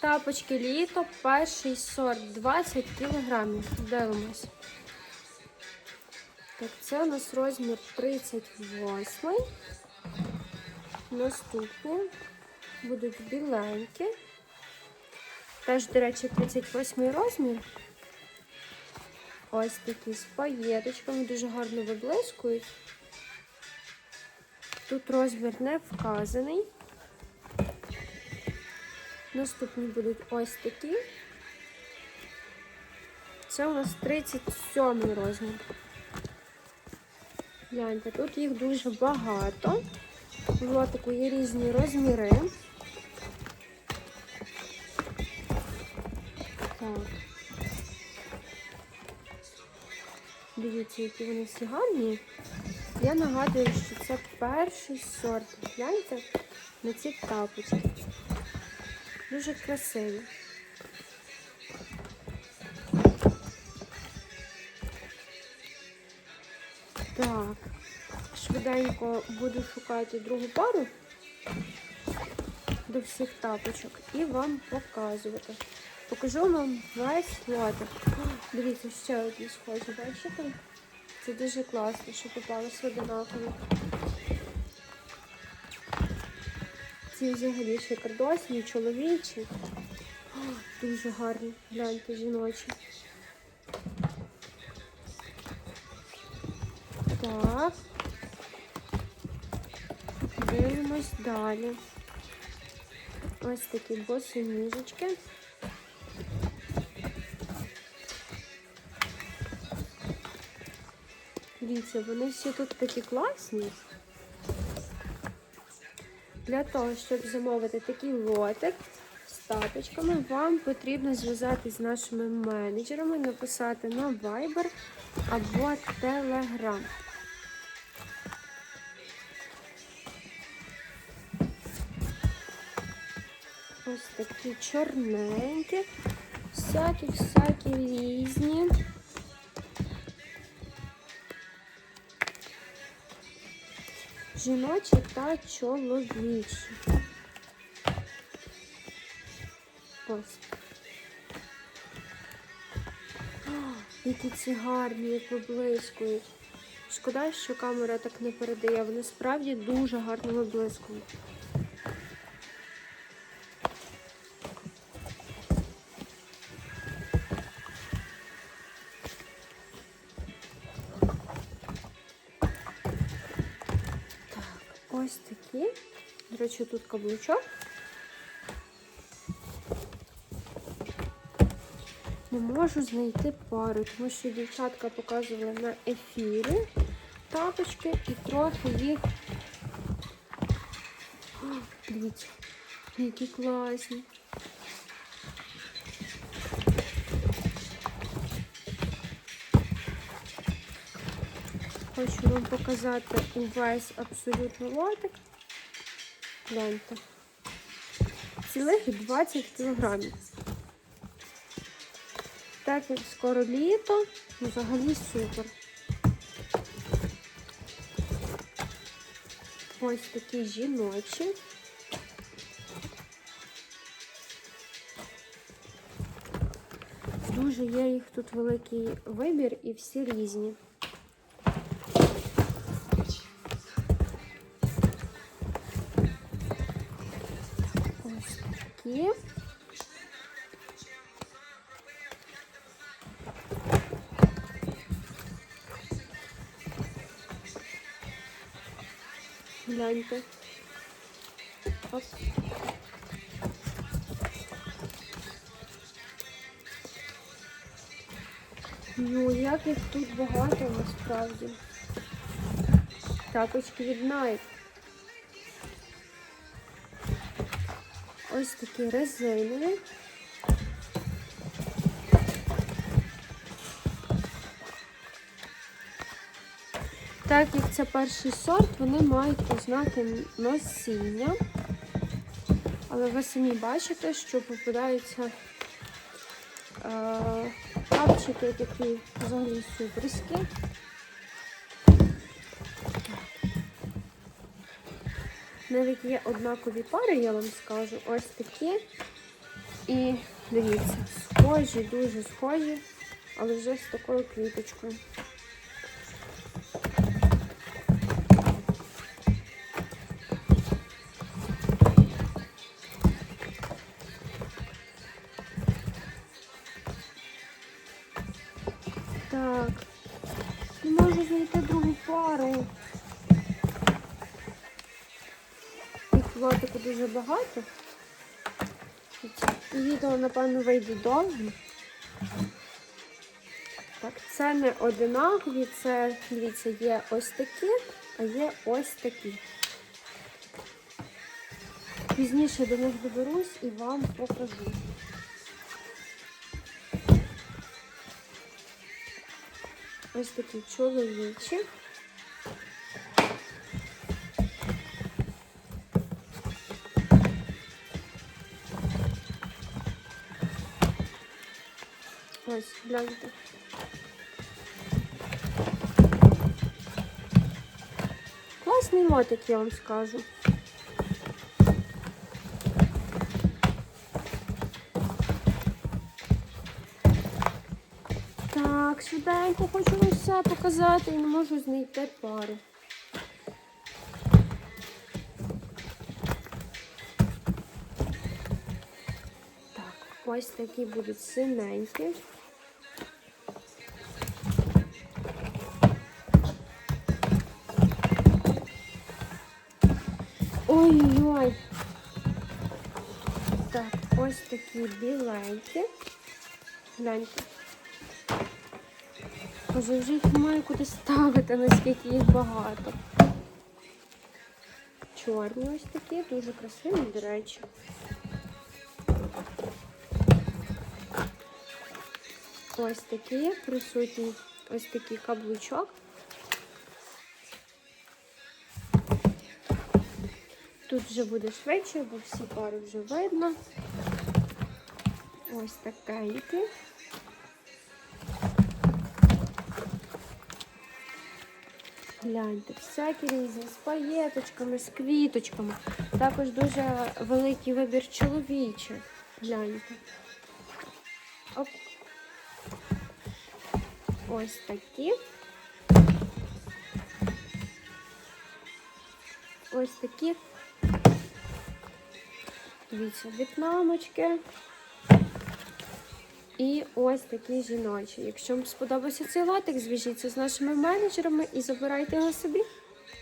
Тапочки літо, перший сорт 20 кілограмів. Дивимось. Так, це у нас розмір 38. Наступні будуть біленькі. Теж, до речі, 38 розмір. Ось такі з паєточками, дуже гарно виблискують. Тут розмір не вказаний. Наступні будуть ось такі. Це у нас 37 розмір. Гляньте, тут їх дуже багато. В лотику є різні розміри. Так. Дивіться, які вони всі гарні. Я нагадую, що це перший сорт. Гляньте на ці тапочки. Дуже красиві. Так, швиденько буду шукати другу пару до всіх тапочок і вам показувати. Покажу вам весь лотик. Дивіться, ще одні схожі, бачите? Це дуже класно, що попалися одинакові. Ці взагалі ще кардосні, чоловічі. О, Дуже гарні, гляньте, жіночі. Так. Дивимось далі. Ось такі босоніжечки. Дивіться, вони всі тут такі класні. Для того, щоб замовити такий лотик з тапочками, вам потрібно зв'язатись з нашими менеджерами, написати на Viber або Telegram. Ось такі чорненькі, всякі-всякі різні. Жіночі та чоловічі. Ось. О, які ці гарні, як виблискують. Шкода, що камера так не передає. Вони справді дуже гарно виблискують. Такі. До речі, тут каблучок. Не можу знайти пару, тому що дівчатка показувала на ефірі тапочки і трохи їх. Дивіться, які класні. Хочу вам показати увесь абсолютно лотик. Гляньте. Цілих 20 кілограмів. Так як скоро літо, ну, взагалі супер. Ось такі жіночі. Дуже є їх тут великий вибір і всі різні. Такі. Гляньте. Оп. Ну, як їх тут багато насправді. Тапочки від Nike. Ось такі резинові. Так як це перший сорт, вони мають ознаки носіння. Але ви самі бачите, що попадаються е, капчики такі взагалі суперські. Навіть є однакові пари, я вам скажу. Ось такі. І дивіться, схожі, дуже схожі, але вже з такою квіточкою. В дуже багато. Відео, напевно, вийде довго. Так, це не одинакові, це, дивіться, є ось такі, а є ось такі. Пізніше до них доберусь і вам покажу. Ось такі чоловічі. Ось, гляньте. Класний мотик, я вам скажу. Так, швиденько хочу вам все показати і не можу знайти пару. Так, ось такі будуть синенькі. Ой-ой. Так, ось такі біленькі. Гляньте. Вже їх немає куди ставити, наскільки їх багато. Чорні ось такі, дуже красиві, до речі. Ось такі присутні, ось такий каблучок. Тут вже буде швидше, бо всі пари вже видно. Ось такенькі. Гляньте, всякі різні, з паєточками, з квіточками. Також дуже великий вибір чоловічих. Гляньте. Оп. Ось такі. Ось такі. Дивіться, вітнамочки. І ось такі жіночі. Якщо вам сподобався цей лотик, зв'яжіться з нашими менеджерами і забирайте його собі.